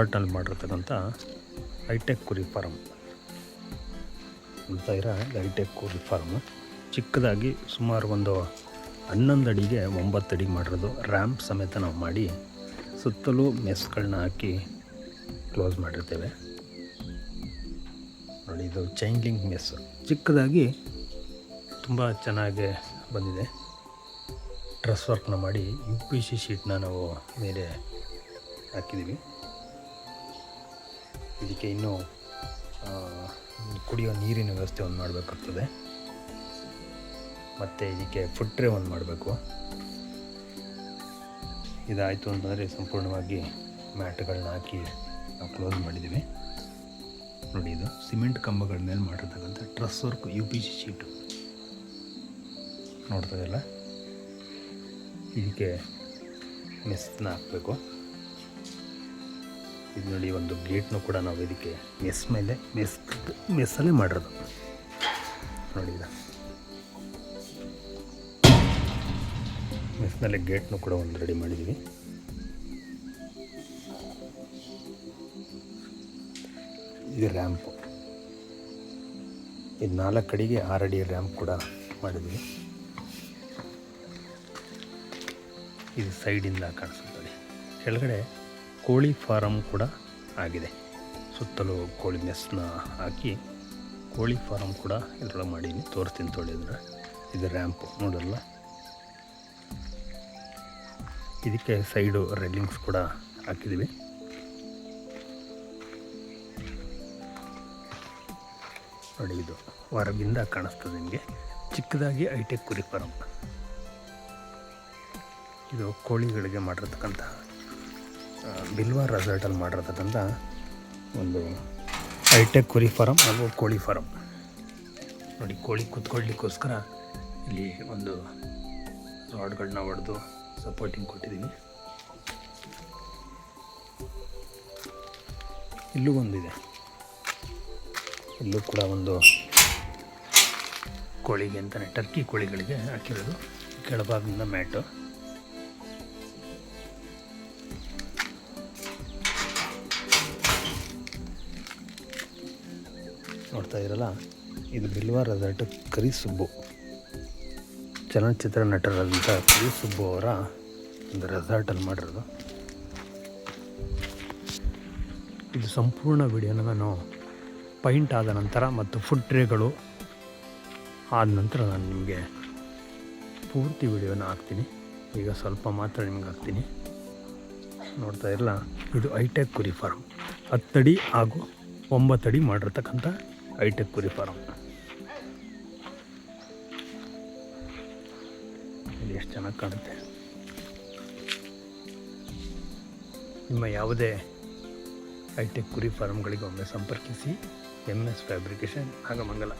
ರೆಸಾರ್ಟಲ್ಲಿ ಮಾಡಿರ್ತಕ್ಕಂಥ ಹೈಟೆಕ್ ಕುರಿ ಫಾರಮ್ ಅಂತ ಇರೋ ಹೈಟೆಕ್ ಕುರಿ ಫಾರ್ಮ್ ಚಿಕ್ಕದಾಗಿ ಸುಮಾರು ಒಂದು ಹನ್ನೊಂದು ಅಡಿಗೆ ಒಂಬತ್ತು ಅಡಿ ಮಾಡಿರೋದು. ರ್ಯಾಂಪ್ ಸಮೇತ ನಾವು ಮಾಡಿ ಸುತ್ತಲೂ ಮೆಸ್ಗಳನ್ನ ಹಾಕಿ ಕ್ಲೋಸ್ ಮಾಡಿರ್ತೇವೆ. ನೋಡಿ, ಇದು ಚೈನ್ಲಿಂಗ್ ಮೆಸ್ ಚಿಕ್ಕದಾಗಿ ತುಂಬ ಚೆನ್ನಾಗಿ ಬಂದಿದೆ. ಡ್ರೆಸ್ ವರ್ಕ್ನ ಮಾಡಿ ಯು ಪಿ ಸಿ ಶೀಟ್ನ ನಾವು ಮೇಲೆ ಹಾಕಿದ್ದೀವಿ ಇದಕ್ಕೆ ಇನ್ನೂ ಕುಡಿಯೋ ನೀರಿನ ವ್ಯವಸ್ಥೆ ಒಂದು ಮಾಡಬೇಕಾಗ್ತದೆ. ಮತ್ತು ಇದಕ್ಕೆ ಫುಡ್ ಟ್ರೇ ಒಂದು ಮಾಡಬೇಕು. ಇದಾಯಿತು ಅಂತಂದರೆ ಸಂಪೂರ್ಣವಾಗಿ ಮ್ಯಾಟ್ಗಳನ್ನ ಹಾಕಿ ನಾವು ಕ್ಲೋಸ್ ಮಾಡಿದ್ದೀವಿ. ನೋಡಿ ಇದು, ಸಿಮೆಂಟ್ ಕಂಬಗಳ ಮೇಲೆ ಮಾಡಿರ್ತಕ್ಕಂಥ truss work U P C sheet ನೋಡ್ತಾ ಇದೆಯಲ್ಲ? ಇದಕ್ಕೆ ಮೆಸ್ನ ಹಾಕಬೇಕು. ಇದು ನೋಡಿ, ಒಂದು ಗೇಟ್ನು ಕೂಡ ನಾವು ಇದಕ್ಕೆ ಮೆಸ್ ಮೇಲೆ, ಮೆಸ್ ಮೆಸ್ಸಲ್ಲೇ ಮಾಡಿರೋದು. ನೋಡಿ ಇದು ಮೆಸ್ನಲ್ಲಿ ಗೇಟ್ನು ಕೂಡ ಒಂದು ರೆಡಿ ಮಾಡಿದ್ದೀವಿ ಇದು ರ್ಯಾಂಪು. ಇದು ನಾಲ್ಕು ಅಡಿಗೆ, ಆರು ಅಡಿ ರ್ಯಾಂಪ್ ಕೂಡ ಮಾಡಿದ್ವಿ. ಇದು ಸೈಡಿಂದ ಕಾಣಿಸುತ್ತದೆ ಕೆಳಗಡೆ ಕೋಳಿ ಫಾರಮ್ ಕೂಡ ಆಗಿದೆ. ಸುತ್ತಲೂ ಕೋಳಿ ಮೆಸ್ನ ಹಾಕಿ ಕೋಳಿ ಫಾರಮ್ ಕೂಡ ಇದರೊಳಗೆ ಮಾಡೀನಿ. ತೋರಿಸ್ತೀನಿ ತೊಳೆದ್ರೆ ಇದು ರ್ಯಾಂಪು ನೋಡಲ್ಲ? ಇದಕ್ಕೆ ಸೈಡು ರೆಲ್ಲಿಂಗ್ಸ್ ಕೂಡ ಹಾಕಿದ್ದೀವಿ ನೋಡಿ ಇದು ಹೊರಗಿಂದ ಕಾಣಿಸ್ತದೆ ನಿಮಗೆ. ಚಿಕ್ಕದಾಗಿ ಐಟೆಕ್ ಕುರಿ ಫಾರಮ್ ಇದು ಕೋಳಿಗಳಿಗೆ ಮಾಡಿರ್ತಕ್ಕಂಥ ಆ, ಬಿಲ್ವಾ ರೆಸಾರ್ಟಲ್ಲಿ ಮಾಡಿರ್ತಕ್ಕಂಥ ಒಂದು ಹೈಟೆಕ್ ಕುರಿ ಫಾರಮ್ ಹಾಗೂ ಕೋಳಿ ಫಾರಮ್ ನೋಡಿ, ಕೋಳಿ ಕುತ್ಕೊಳ್ಳಿಕ್ಕೋಸ್ಕರ ಇಲ್ಲಿ ಒಂದು ರಾಡ್ಗಳನ್ನ ಹೊಡೆದು ಸಪೋರ್ಟಿಂಗ್ ಕೊಟ್ಟಿದ್ದೀನಿ. ಇಲ್ಲೂ ಒಂದಿದೆ. ಇಲ್ಲೂ ಕೂಡ ಒಂದು ಕೋಳಿಗೆ ಅಂತಲೇ ಟರ್ಕಿ ಕೋಳಿಗಳಿಗೆ ಹಾಕಿರೋದು. ಕೆಳಭಾಗದಿಂದ ಮ್ಯಾಟು. ನೋಡ್ತಾ ಇರಲ್ಲ? ಇದು ಬಿಲ್ವಾ ರೆಸಾರ್ಟ್ ಕರಿ ಸುಬ್ಬು. ಚಲನಚಿತ್ರ ನಟರಾದಂಥ ಕರಿ ಸುಬ್ಬು ಅವರ ಒಂದು ರೆಸಾರ್ಟಲ್ಲಿ ಮಾಡಿರೋದು. ಇದು ಸಂಪೂರ್ಣ ವಿಡಿಯೋನ ನಾನು ಪೈಂಟ್ ಆದ ನಂತರ ಮತ್ತು ಫುಡ್ ಟ್ರೇಗಳು ಆದ ನಂತರ ನಾನು ನಿಮಗೆ ಪೂರ್ತಿ ವಿಡಿಯೋನ ಹಾಕ್ತೀನಿ. ಈಗ ಸ್ವಲ್ಪ ಮಾತ್ರ ನಿಮ್ಗೆ ಹಾಕ್ತೀನಿ. ನೋಡ್ತಾ ಇರಲ್ಲ? ಇದು ಐಟೆಕ್ ಕುರಿ ಫಾರ್ಮ್ ಹತ್ತಡಿ ಹಾಗೂ ಒಂಬತ್ತಡಿ ಮಾಡಿರ್ತಕ್ಕಂಥ ಐಟೆಕ್ ಕುರಿ ಇದು ಎಷ್ಟು ಚೆನ್ನಾಗಿ ಕಾಣುತ್ತೆ. ನಿಮ್ಮ ಯಾವುದೇ ಹೈಟೆಕ್ ಕುರಿ ಫಾರ್ಮ್ಗಳಿಗೆ ಒಮ್ಮೆ ಸಂಪರ್ಕಿಸಿ ಎಂ ಎಸ್ ಫ್ಯಾಬ್ರಿಕೇಷನ್, ನಾಗಮಂಗಲ.